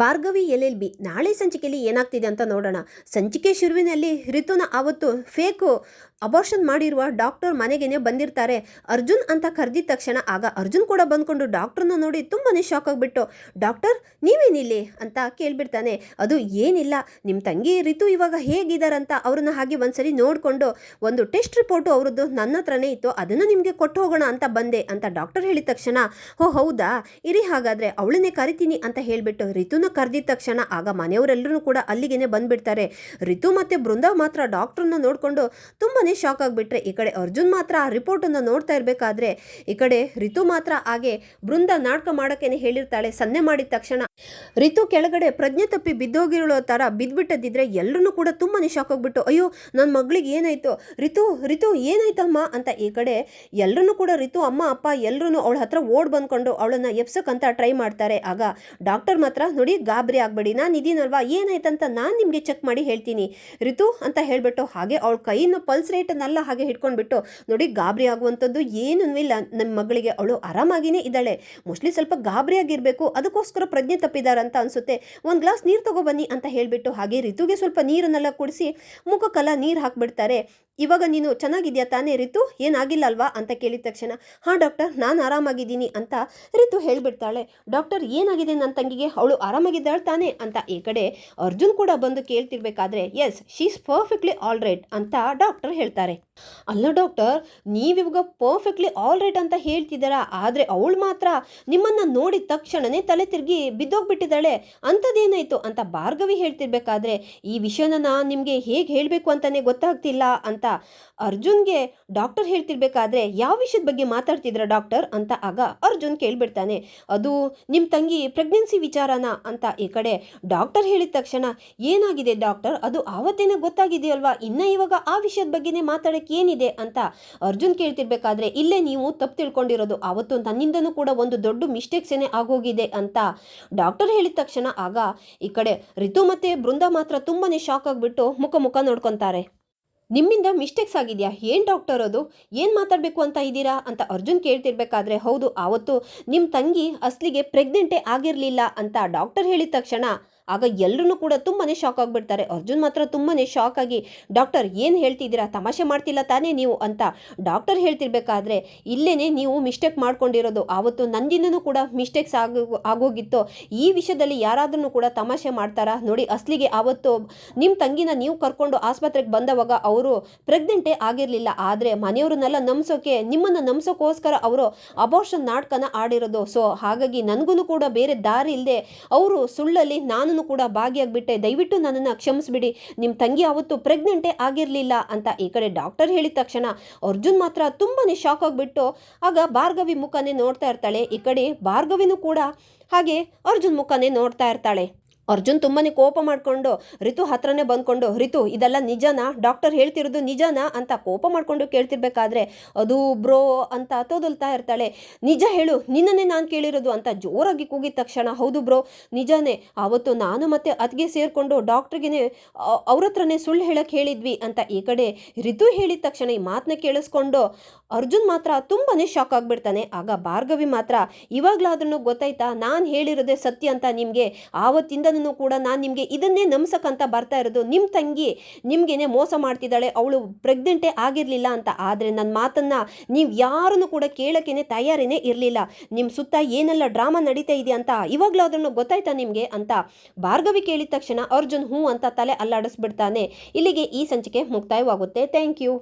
Bhargavi L L B, ನಾಳೆ ಸಂಚಿಕೆಯಲ್ಲಿ ಏನಾಗ್ತಿದೆ ಅಂತ ನೋಡೋಣ. ಸಂಚಿಕೆ ಶುರುವಿನಲ್ಲಿ ರಿತುನ ಆವತ್ತು ಫೇಕು ಅಬಾರ್ಷನ್ ಮಾಡಿರುವ ಡಾಕ್ಟರ್ ಮನೆಗೇನೆ ಬಂದಿರ್ತಾರೆ. ಅರ್ಜುನ್ ಅಂತ ಕರೆದಿದ್ದ ತಕ್ಷಣ ಆಗ ಅರ್ಜುನ್ ಕೂಡ ಬಂದ್ಕೊಂಡು ಡಾಕ್ಟ್ರನ್ನ ನೋಡಿ ತುಂಬಾ ಶಾಕ್ ಆಗಿಬಿಟ್ಟು, ಡಾಕ್ಟರ್, ನೀವೇನಿಲ್ಲಿ? ಅಂತ ಕೇಳಿಬಿಡ್ತಾನೆ. ಅದು ಏನಿಲ್ಲ ನಿಮ್ಮ ತಂಗಿ ಋತು ಇವಾಗ ಹೇಗಿದ್ದಾರಂತ ಅವ್ರನ್ನ ಹಾಗೆ ಒಂದ್ಸರಿ ನೋಡಿಕೊಂಡು ಒಂದು ಟೆಸ್ಟ್ ರಿಪೋರ್ಟು ಅವ್ರದ್ದು ನನ್ನ ಹತ್ರನೇ ಇತ್ತು, ಅದನ್ನು ನಿಮಗೆ ಕೊಟ್ಟು ಹೋಗೋಣ ಅಂತ ಬಂದೆ ಅಂತ ಡಾಕ್ಟರ್ ಹೇಳಿದ ತಕ್ಷಣ ಓ ಹೌದಾ? ಇರಿ ಹಾಗಾದರೆ, ಅವಳನ್ನೇ ಕರಿತೀನಿ ಅಂತ ಹೇಳ್ಬಿಟ್ಟು ರಿತುನ ಕರೆದಿದ ತಕ್ಷಣ ಆಗ ಮನೆಯವರೆಲ್ಲರೂ ಕೂಡ ಅಲ್ಲಿಗೆನೆ ಬಂದ್ಬಿಡ್ತಾರೆ. ರಿತು ಮತ್ತೆ ಬೃಂದ ಮಾತ್ರ ಡಾಕ್ಟ್ರನ್ನ ನೋಡಿಕೊಂಡು ತುಂಬಾನೇ ಶಾಕ್ ಆಗಿಬಿಟ್ರೆ. ಈ ಕಡೆ ಅರ್ಜುನ್ ಮಾತ್ರ ಆ ರಿಪೋರ್ಟನ್ನು ನೋಡ್ತಾ ಇರಬೇಕಾದ್ರೆ, ಈ ಕಡೆ ರಿತು ಮಾತ್ರ ಹಾಗೆ ಬೃಂದ ನಾಟಕ ಮಾಡೋಕ್ಕೇನೆ ಹೇಳಿರ್ತಾಳೆ. ಸನ್ನೆ ಮಾಡಿದ ತಕ್ಷಣ ರಿತು ಕೆಳಗಡೆ ಪ್ರಜ್ಞೆ ತಪ್ಪಿ ಬಿದ್ದೋಗಿರೋ ಥರ ಬಿದ್ದುಬಿಟ್ಟದಿದ್ರೆ ಎಲ್ಲರೂ ಕೂಡ ತುಂಬಾನೇ ಶಾಕ್ ಆಗಿಬಿಟ್ಟು, ಅಯ್ಯೋ ನನ್ನ ಮಗಳಿಗೆ ಏನಾಯ್ತು? ರಿತು ರಿತು ಏನಾಯ್ತಮ್ಮ? ಅಂತ ಈ ಕಡೆ ಎಲ್ಲರೂ ಕೂಡ ರಿತು, ಅಮ್ಮ, ಅಪ್ಪ ಎಲ್ಲರೂ ಅವಳ ಹತ್ರ ಓಡ್ ಬಂದ್ಕೊಂಡು ಅವಳನ್ನು ಎಪ್ಸಕ್ಕಂತ ಟ್ರೈ ಮಾಡ್ತಾರೆ. ಆಗ ಡಾಕ್ಟರ್ ಮಾತ್ರ, ನೋಡಿ ಗಾಬರಿ ಆಗಬೇಡಿ. ನಾನು ಇದೀನಲ್ವಾ ಏನಾಯ್ತಂತ ನಾನು ನಿಮಗೆ ಚೆಕ್ ಮಾಡಿ ಹೇಳ್ತೀನಿ. ಋತು ಅಂತ ಹೇಳಿಬಿಟ್ಟು ಹಾಗೆ ಅವಳ ಕೈನ ಪಲ್ಸ್ ರೇಟನ್ನೆಲ್ಲ ಹಾಗೆ ಹಿಡ್ಕೊಂಡ್ಬಿಟ್ಟು, ನೋಡಿ ಗಾಬರಿ ಆಗುವಂಥದ್ದು ಏನೂ ಇಲ್ಲ. ನಮ್ಮ ಮಗಳಿಗೆ ಅವಳು ಆರಾಮಾಗಿಯೇ ಇದ್ದಾಳೆ. ಮೋಸ್ಟ್ಲಿ ಸ್ವಲ್ಪ ಗಾಬರಿಯಾಗಿರಬೇಕು ಅದಕ್ಕೋಸ್ಕರ ಪ್ರಜ್ಞೆ ತಪ್ಪಿದಾರಂತ ಅನಿಸುತ್ತೆ. ಒಂದು ಗ್ಲಾಸ್ ನೀರು ತಗೊಬನ್ನಿ ಅಂತ ಹೇಳಿಬಿಟ್ಟು ಹಾಗೆ ಋತುಗೆ ಸ್ವಲ್ಪ ನೀರನ್ನೆಲ್ಲ ಕುಡಿಸಿ ಮುಖಕ್ಕೆಲ್ಲ ನೀರು ಹಾಕ್ಬಿಡ್ತಾರೆ. ಇವಾಗ ನೀನು ಚೆನ್ನಾಗಿದ್ಯಾ ತಾನೇ ರಿತು? ಏನಾಗಿಲ್ಲ ಅಲ್ವಾ ಅಂತ ಕೇಳಿದ ತಕ್ಷಣ, ಹಾಂ ಡಾಕ್ಟರ್, ನಾನು ಆರಾಮಾಗಿದ್ದೀನಿ ಅಂತ ರಿತು ಹೇಳಿಬಿಡ್ತಾಳೆ. ಡಾಕ್ಟರ್, ಏನಾಗಿದೆ ನನ್ನ ತಂಗಿಗೆ? ಅವಳು ಆರಾಮಾಗಿದ್ದಾಳೆ ತಾನೇ? ಅಂತ ಈ ಕಡೆ ಅರ್ಜುನ್ ಕೂಡ ಬಂದು ಕೇಳ್ತಿರ್ಬೇಕಾದ್ರೆ yes she's perfectly all right ಅಂತ ಡಾಕ್ಟರ್ ಹೇಳ್ತಾರೆ. ಅಲ್ಲ ಡಾಕ್ಟರ್ ನೀವಿವಾಗ ಪರ್ಫೆಕ್ಟ್ಲಿ ಆಲ್ ರೈಟ್ ಅಂತ ಹೇಳ್ತಿದ್ದೀರಾ? ಆದರೆ ಅವಳು ಮಾತ್ರ ನಿಮ್ಮನ್ನು ನೋಡಿದ ತಕ್ಷಣನೇ ತಲೆ ತಿರುಗಿ ಬಿದ್ದೋಗ್ಬಿಟ್ಟಿದ್ದಾಳೆ. ಅಂಥದ್ದೇನಾಯಿತು ಅಂತ ಭಾರ್ಗವಿ ಹೇಳ್ತಿರ್ಬೇಕಾದ್ರೆ, ಈ ವಿಷಯನ ನಿಮಗೆ ಹೇಗೆ ಹೇಳಬೇಕು ಅಂತಲೇ ಗೊತ್ತಾಗ್ತಿಲ್ಲ ಅಂತ ಅರ್ಜುನ್ಗೆ ಡಾಕ್ಟರ್ ಹೇಳ್ತಿರ್ಬೇಕಾದ್ರೆ, ಯಾವ ವಿಷಯದ ಬಗ್ಗೆ ಮಾತಾಡ್ತಿದ್ರ ಡಾಕ್ಟರ್? ಅಂತ ಆಗ ಅರ್ಜುನ್ ಕೇಳಿಬಿಡ್ತಾನೆ. ಅದು ನಿಮ್ಮ ತಂಗಿ ಪ್ರೆಗ್ನೆನ್ಸಿ ವಿಚಾರನ ಅಂತ ಈ ಕಡೆ ಡಾಕ್ಟರ್ ಹೇಳಿದ ತಕ್ಷಣ ಏನಾಗಿದೆ ಡಾಕ್ಟರ್? ಅದು ಆವತ್ತೇನೆ ಗೊತ್ತಾಗಿದೆಯಲ್ವಾ? ಇನ್ನ ಇವಾಗ ಆ ವಿಷಯದ ಬಗ್ಗೆನೇ ಮಾತಾಡಕ್ಕೆ ಏನಿದೆ ಅಂತ ಅರ್ಜುನ್ ಕೇಳ್ತಿರ್ಬೇಕಾದ್ರೆ, ಇಲ್ಲೇ ನೀವು ತಪ್ಪು ತಿಳ್ಕೊಂಡಿರೋದು, ಆವತ್ತು ನನ್ನಿಂದನೂ ಕೂಡ ಒಂದು ದೊಡ್ಡ ಮಿಸ್ಟೇಕ್ಸ್ ಏನೇ ಆಗೋಗಿದೆ ಅಂತ ಡಾಕ್ಟರ್ ಹೇಳಿದ ತಕ್ಷಣ ಆಗ ಈ ಕಡೆ ರಿತು ಮತ್ತೆ ಬೃಂದ ಮಾತ್ರ ತುಂಬಾನೇ ಶಾಕ್ ಆಗಿಬಿಟ್ಟು ಮುಖ ಮುಖ ನೋಡ್ಕೊತಾರೆ. ನಿಮ್ಮಿಂದ ಮಿಸ್ಟೇಕ್ಸ್ ಆಗಿದೆಯಾ? ಏನು ಡಾಕ್ಟರ್ ಅದು? ಏನು ಮಾತಾಡಬೇಕು ಅಂತ ಇದ್ದೀರಾ? ಅಂತ ಅರ್ಜುನ್ ಕೇಳ್ತಿರ್ಬೇಕಾದ್ರೆ, ಹೌದು, ಆವತ್ತು ನಿಮ್ಮ ತಂಗಿ ಅಸ್ಲಿಗೆ ಪ್ರೆಗ್ನೆಂಟೇ ಆಗಿರಲಿಲ್ಲ ಅಂತ ಡಾಕ್ಟರ್ ಹೇಳಿದ ತಕ್ಷಣ ಆಗ ಎಲ್ಲರೂ ಕೂಡ ತುಂಬಾ ಶಾಕ್ ಆಗಿಬಿಡ್ತಾರೆ. ಅರ್ಜುನ್ ಮಾತ್ರ ತುಂಬಾ ಶಾಕ್ ಆಗಿ, ಡಾಕ್ಟರ್, ಏನು ಹೇಳ್ತಿದ್ದೀರಾ? ತಮಾಷೆ ಮಾಡ್ತಿಲ್ಲ ತಾನೇ ನೀವು? ಅಂತ ಡಾಕ್ಟರ್ ಹೇಳ್ತಿರ್ಬೇಕಾದ್ರೆ ಇಲ್ಲೇ ನೀವು ಮಿಸ್ಟೇಕ್ ಮಾಡ್ಕೊಂಡಿರೋದು. ಆವತ್ತು ನಂದಿನೂ ಕೂಡ ಮಿಸ್ಟೇಕ್ಸ್ ಆಗೋ, ಆಗೋಗಿತ್ತು. ಈ ವಿಷಯದಲ್ಲಿ ಯಾರಾದ್ರೂ ಕೂಡ ತಮಾಷೆ ಮಾಡ್ತಾರಾ? ನೋಡಿ, ಅಸ್ಲಿಗೆ ಆವತ್ತು ನಿಮ್ಮ ತಂಗಿನ ನೀವು ಕರ್ಕೊಂಡು ಆಸ್ಪತ್ರೆಗೆ ಬಂದವಾಗ ಅವರು ಪ್ರೆಗ್ನೆಂಟೇ ಆಗಿರಲಿಲ್ಲ. ಆದರೆ ಮನೆಯವ್ರನ್ನೆಲ್ಲ ನಂಬಿಸೋಕೆ, ನಿಮ್ಮನ್ನು ನಂಬಿಸೋಕ್ಕೋಸ್ಕರ ಅವರು ಅಬೋರ್ಷನ್ ನಾಟಕನ ಆಡಿರೋದು. ಸೊ ಹಾಗಾಗಿ ನನಗೂ ಕೂಡ ಬೇರೆ ದಾರಿ ಇಲ್ಲದೆ ಅವರು ಸುಳ್ಳಲ್ಲಿ ನಾನು ಕೂಡ ಭಾಗಿಯಾಗಿಬಿಟ್ಟೆ. ದಯವಿಟ್ಟು ನನ್ನನ್ನು ಕ್ಷಮಿಸ್ಬಿಡಿ. ನಿಮ್ಮ ತಂಗಿ ಅವತ್ತು ಪ್ರೆಗ್ನೆಂಟೇ ಆಗಿರಲಿಲ್ಲ ಅಂತ ಈ ಕಡೆ ಡಾಕ್ಟರ್ ಹೇಳಿದ ತಕ್ಷಣ ಅರ್ಜುನ್ ಮಾತ್ರ ತುಂಬಾ ಶಾಕ್ ಆಗಿಬಿಟ್ಟು, ಆಗ ಭಾರ್ಗವಿ ಮುಖನೇ ನೋಡ್ತಾ ಇರ್ತಾಳೆ. ಈ ಕಡೆ ಭಾರ್ಗವಿನೂ ಕೂಡ ಹಾಗೆ ಅರ್ಜುನ್ ಮುಖನೇ ನೋಡ್ತಾ ಇರ್ತಾಳೆ. ಅರ್ಜುನ್ ತುಂಬಾ ಕೋಪ ಮಾಡಿಕೊಂಡು, ರಿತು ಹತ್ರನೇ ಬಂದ್ಕೊಂಡು, ರಿತು, ಇದೆಲ್ಲ ನಿಜನಾ? ಡಾಕ್ಟರ್ ಹೇಳ್ತಿರೋದು ನಿಜನಾ? ಅಂತ ಕೋಪ ಮಾಡಿಕೊಂಡು ಕೇಳ್ತಿರ್ಬೇಕಾದ್ರೆ, ಅದು ಬ್ರೋ ಅಂತ ತೋದಲ್ತಾ ಇರ್ತಾಳೆ. ನಿಜ ಹೇಳು, ನಿನ್ನನ್ನೇ ನಾನು ಕೇಳಿರೋದು ಅಂತ ಜೋರಾಗಿ ಕೂಗಿದ ತಕ್ಷಣ, ಹೌದು ಬ್ರೋ, ನಿಜಾನೇ. ಆವತ್ತು ನಾನು ಮತ್ತೆ ಅದ್ಗೆ ಸೇರಿಕೊಂಡು ಡಾಕ್ಟ್ರಿಗೆ ಅವ್ರ ಹತ್ರನೇ ಸುಳ್ಳು ಹೇಳಕ್ಕೆ ಹೇಳಿದ್ವಿ ಅಂತ ಈ ಕಡೆ ರಿತು ಹೇಳಿದ ತಕ್ಷಣ ಈ ಮಾತನ್ನ ಕೇಳಿಸ್ಕೊಂಡು, ಅರ್ಜುನ್ ಮಾತ್ರ ತುಂಬಾ ಶಾಕ್ ಆಗಿಬಿಡ್ತಾನೆ. ಆಗ ಭಾರ್ಗವಿ ಮಾತ್ರ ಇವಾಗಲಾದ್ರೂ ಗೊತ್ತಾಯ್ತಾ? ನಾನು ಹೇಳಿರೋದೇ ಸತ್ಯ ಅಂತ ನಿಮಗೆ? ಆವತ್ತಿಂದನೂ ಕೂಡ ನಾನು ನಿಮಗೆ ಇದನ್ನೇ ನಂಬ್ಸಕ್ಕಂತ ಬರ್ತಾ ಇರೋದು. ನಿಮ್ಮ ತಂಗಿ ನಿಮಗೇನೆ ಮೋಸ ಮಾಡ್ತಿದ್ದಾಳೆ, ಅವಳು ಪ್ರೆಗ್ನೆಂಟೇ ಆಗಿರಲಿಲ್ಲ ಅಂತ. ಆದರೆ ನನ್ನ ಮಾತನ್ನು ನೀವು ಯಾರನ್ನು ಕೂಡ ಕೇಳೋಕ್ಕೇನೆ ತಯಾರಿನೇ ಇರಲಿಲ್ಲ. ನಿಮ್ಮ ಸುತ್ತ ಏನೆಲ್ಲ ಡ್ರಾಮಾ ನಡೀತಾ ಇದೆ ಅಂತ ಇವಾಗಲಾದ್ರೂ ಗೊತ್ತಾಯ್ತಾ ನಿಮಗೆ ಅಂತ ಭಾರ್ಗವಿ ಕೇಳಿದ ತಕ್ಷಣ ಅರ್ಜುನ್ ಹ್ಞೂ ಅಂತ ತಲೆ ಅಲ್ಲಾಡಿಸ್ಬಿಡ್ತಾನೆ. ಇಲ್ಲಿಗೆ ಈ ಸಂಚಿಕೆ ಮುಕ್ತಾಯವಾಗುತ್ತೆ. Thank you